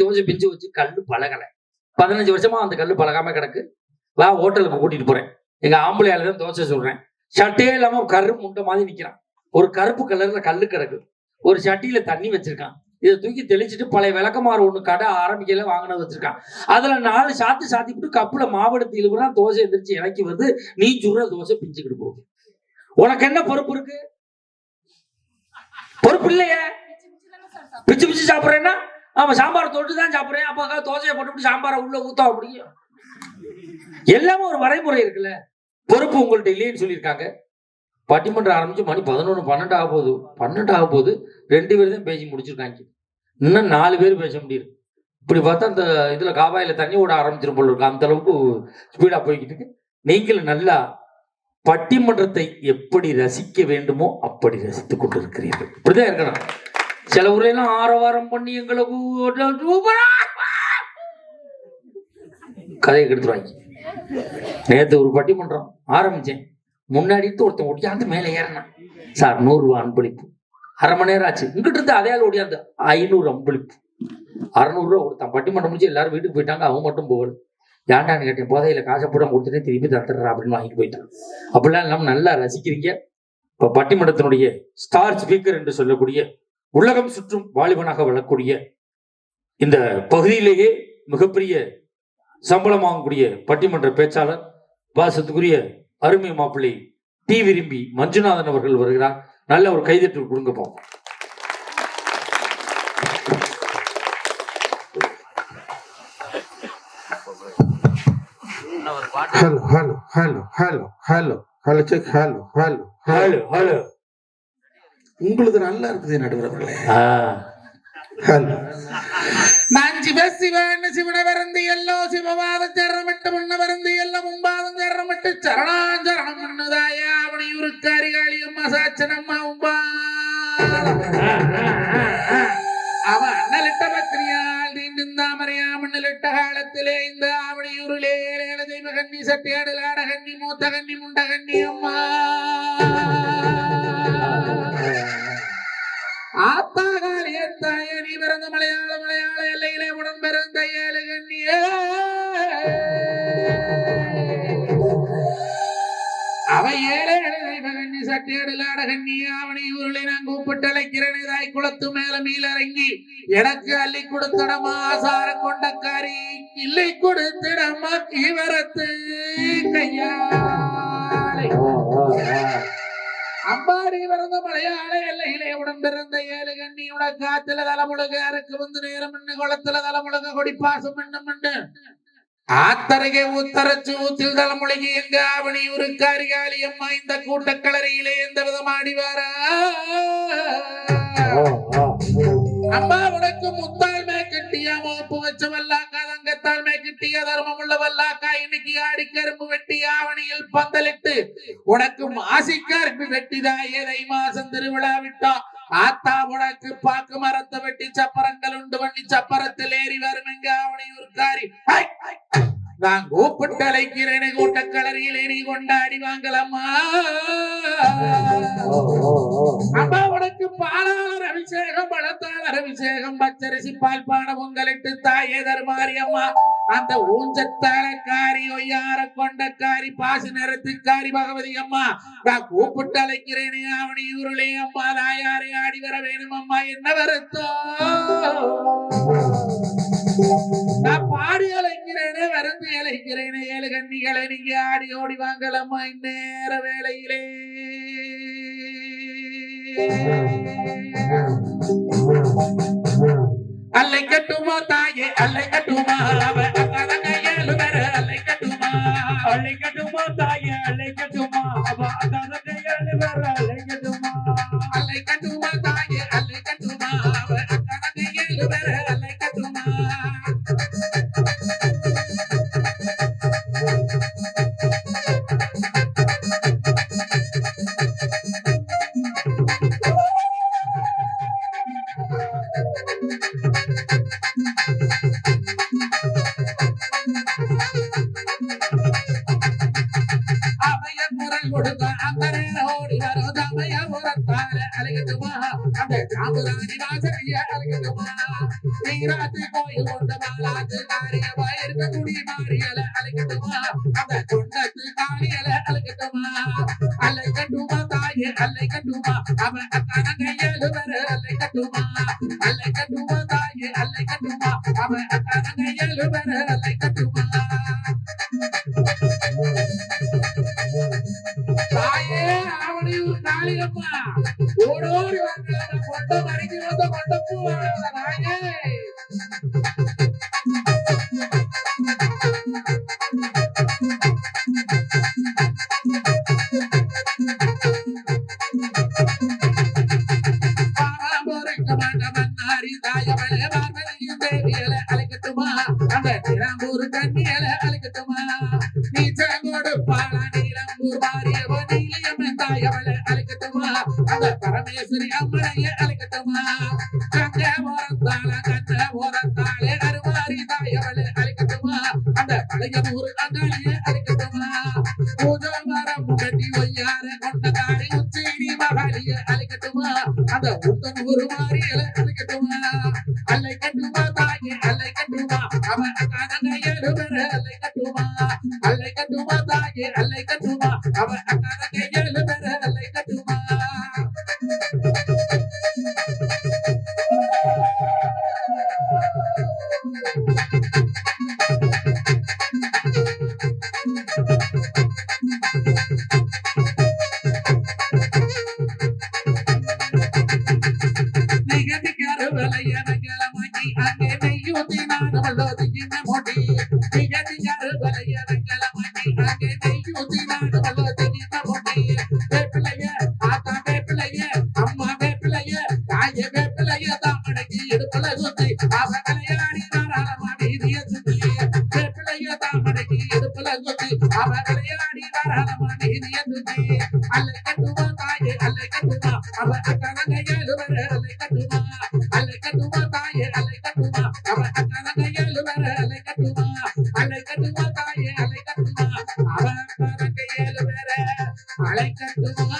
தோசை பிஞ்சு வச்சு கல்லு பழகலை. பதினஞ்சு வருஷமா அந்த கல்லு பழகாம கிடக்கு. வா ஹோட்டலுக்கு கூட்டிட்டு போறேன். எங்க ஆம்பளையால தான் தோசை சொல்றேன். சட்டையே இல்லாம கரு முண்டை மாதிரி நிக்கிறான். ஒரு கருப்பு கலர்ல கல்லு கிடக்கு. ஒரு சட்டியில தண்ணி வச்சிருக்கான். இதை தூக்கி தெளிச்சிட்டு பழைய விளக்கமாறு ஒண்ணு கடை ஆரம்பிக்கல வாங்கினது வச்சிருக்கான். அதுல நாலு சாத்தி சாத்திவிட்டு கப்புல மாவெடுத்து இழுவுறான் தோசை எந்திரிச்சு இறக்கி வந்து நீ சுடுற தோசை பிஞ்சுக்கிட்டு போகுது. உனக்கு என்ன பொறுப்பு இருக்கு? பொறுப்பு இல்லையே? பிச்சு பிச்சு சாப்பிட்றேன்னா? ஆமா சாம்பார் தொட்டு தான் சாப்பிட்றேன். அப்போ தோசையை போட்டுவிட்டு சாம்பாரை உள்ள ஊத்தா முடியும். எல்லாமே ஒரு வரைமுறை இருக்குல்ல. பொறுப்பு உங்கள்ட்ட இல்லைன்னு சொல்லியிருக்காங்க. பட்டிமன்றம் ஆரம்பிச்சு மணி பதினொன்று பன்னெண்டு ஆக போகுது. பன்னெண்டு ஆக போகுது. ரெண்டு பேர் தான் பேசி முடிச்சிருக்காங்க. இன்னும் நாலு பேர் பேச முடியுது இப்படி பார்த்தா அந்த இதில் காவாயில் தண்ணி ஓட ஆரம்பிச்சிரும் போல இருக்கு. அந்த அளவுக்கு ஸ்பீடாக போய்கிட்டு இருக்கு. நீங்களும் நல்லா பட்டிமன்றத்தை எப்படி ரசிக்க வேண்டுமோ அப்படி ரசித்துக் கொண்டிருக்கிறீர்கள். இப்படிதான் இருக்கணும். சில ஊர்ல எல்லாம் ஆரவாரம் பண்ணி எங்களுக்கு கதையை கெடுத்துருவாங்க. நேத்து ஒரு பட்டிமன்றம் ஆரம்பிச்சேன். முன்னாடி ஒருத்தன் ஒடியாந்து மேலே ஏறினான். சார் நூறு ரூபா அன்பளிப்பு. அரை மணி நேரம் ஆச்சு. இங்கிட்டு இருந்து அதே ஆள் ஒடியாந்து ஐநூறு அன்பளிப்பு. அறநூறு ரூபா கொடுத்தான் பட்டிமன்றம் முடிச்சு எல்லாரும் வீட்டுக்கு போயிட்டாங்க. அவன் மட்டும் போகல. ஏன்டான்னு கேட்டேன். போதையில காசை போட கொடுத்துட்டு திருப்பி தத்துறா அப்படின்னு வாங்கிட்டு போயிட்டான். அப்படிலாம் இல்லாம நல்லா ரசிக்கிறீங்க. இப்ப பட்டிமன்றத்தினுடைய ஸ்டார் ஸ்பீக்கர் என்று சொல்லக்கூடிய உலகம் சுற்றும் வாலிபனாக வளரக்கூடிய இந்த பகுதியிலேயே மிகப்பெரிய சம்பளம் வாங்கக்கூடிய பட்டிமன்ற பேச்சாளர் பாசத்துக்குரிய அருமை மாப்பிள்ளை டி விரும்பி மஞ்சுநாதன் அவர்கள் வருகிறார். நல்ல ஒரு கைதட்டல் கொடுங்க போவோம் hello hello hello hello hello hello check hello hello hello hello உங்களுக்கு நல்லா இருக்குது நடுவர்களே. நான் சிவ சிவன் சிவன வருந்தி எல்லோ சிவபாத சரணமிட்டு முன்ன வருந்தி எல்ல முன்பாதம் சரணமிட்டு சரணாஞ்சரணம் முன்னதாய அவனை உருக்காரி காளியம்மா சாச்சனம்மா உம்பா. அவ அண்ணலிட்ட பத்திரியால் தீண்டும் தாமரையா மண்ணிலிட்ட காலத்திலே இந்த ஆவணியூரிலே ஏழேழ தெய்வ கண்ணி மூத்த கண்ணி முண்ட கண்ணி அம்மா. ஆத்தாகால் ஏத்தாய நீ பிறந்த மலையாள மலையாள எல்லையிலே உடன் பிறந்த ஏழு கண்ணியே. அவை ஏழை கண்ணி சட்டியடில் கண்ணியே அவனை உருளை நான் கூப்பிட்டு அழைக்கிறேன் இதாய் குளத்து மேல மீளறங்கி எனக்கு அள்ளி கொடுத்தடமா ஆசார கொண்டக்காரி இல்லை கொடுத்திடமா இவரத்து கையாளை. அம்பாடி பிறந்த மலையாள எல்லையிலே உடன் பிறந்த ஏழு கண்ணி உனக்கு ஆத்துல தலைமுழுக அறுக்கு வந்து நேரம் என்ன குளத்துல தலைமுழுக கொடி பாசம் என்ன ஆத்தரகே ஊத்தரச்சு ஊத்தில் தலைமுழுகி எங்க அவனி ஒரு காரிகாலி அம்மா இந்த கூட்டக்கலரையிலே எந்த விதமாடி வாரா? அம்மா உனக்கு முத்தால் மே கிட்டியா மோப்பு வச்ச வல்லாக்கா தங்கத்தால் கிட்டிய தர்மம் உள்ள வல்லாக்கா இன்னைக்கு ஆடி கரும்பு வெட்டி ஆவணியில் பந்தலிட்டு உனக்கு மாசி கரும்பு வெட்டிதா? ஏதை மாசம் திருவிழா விட்டா? ஆத்தா உனக்கு பாக்கு மரத்தை வெட்டி சப்பரங்கள் உண்டு. பண்ணி சப்பரத்தில் ஏறி வரும் எங்க அவனை ஒரு காரி! நான் கூப்பிட்டு அழைக்கிறேன். கூட்டக்கலரியில் நீ கொண்டாடி வாங்கலம்மா. அம்மா உனக்கு பழத்தாளர் அபிஷேகம் பச்சரிசி பால் பொங்கலிட்டு தாயே தருமாரி அம்மா அந்த ஊஞ்சத்தாளக்காரி ஒய்யார கொண்டக்காரி பாசி நிறத்துக்காரி பகவதி அம்மா நான் கூப்பிட்டு அழைக்கிறேனே அவனி உருளே அம்மா தாயாரை ஆடி வர வேணும் அம்மா என்ன வருத்தோ நான் பாடி அழைக்கிறேனே வருந்து அழைக்கிறேனே ஏழு கன்னிகளை நீங்க ஆடி ஓடி வாங்கலம்மா இந்நேர வேளையிலே. அல்லை கட்டுமா தாயே அல்லை கட்டுமா? அவ அக்கடங்க ஏழு பேர. அல்லை கட்டுமா? அலை கட்டுமா தாயே அலை கட்டுமா? அவ அதரக ஏழு பேர. அலை கட்டுமா? அல்லை கட்டுமா தாயே அல்லை கட்டுமா? புறத்தார அழகட்டுமா அந்த காமராணி வாசனைய அழகட்டுமா நீராத்து கோயில் கொண்ட மாலாத்து காரியமா? இருக்க முடி மாறியல அழைக்கட்டுமா அந்த கொண்டத்து காரியல அழைக்கட்டுமா அழைக்கட்டுமா தாயே அழைக்கட்டுமா அவன் அக்கனங்கையலு வர அழைக்கட்டுமா அழைக்கட்டுமா தாயே அழைக்கட்டுமா அவன் அக்கனங்கையலு வர அழைக்கட்டுமா தாயே ஆவணியூர் காளியம்மா ஓடோடி வந்து அந்த கொண்ட மறைஞ்சு வந்த கொண்டப்பூ தாயே பாராமுறைக்க மாட்டவன் நாரி தாயவளே பார்வதியும் தேவியல அழைக்கட்டுமா? அந்த திராம்பூர் கண்ணியல அழைக்கட்டுமா? நீச்சங்கோடு பாலா நீலம்பூர் மாரியவ தாய் அவளை அழைக்கட்டுமா? அந்த பரமேஸ்வரி அம்மனையே அழைக்கட்டுமா? கந்த ஓரத்தால கந்த ஓரத்தாலே அருமாரி தாய் அவளை அழைக்கட்டுமா? அந்த பழைய ஊரு அங்காளிய அழைக்கட்டுமா? பூஜை மரம் கட்டி ஒய்யார கொண்ட தாரை உச்சேரி மகாலிய அழைக்கட்டுமா? அந்த உத்தன் ஒரு மாறியல அழைக்கட்டுமா? அல்லை கட்டுமா தாயே அல்லை கட்டுமா? அவன் கனகையரு அல்லை கட்டுமா? அல்லை கட்டுமா தாயே அல்லை கட்டுமா? அவன் கனகையரு அலை கட்டுமா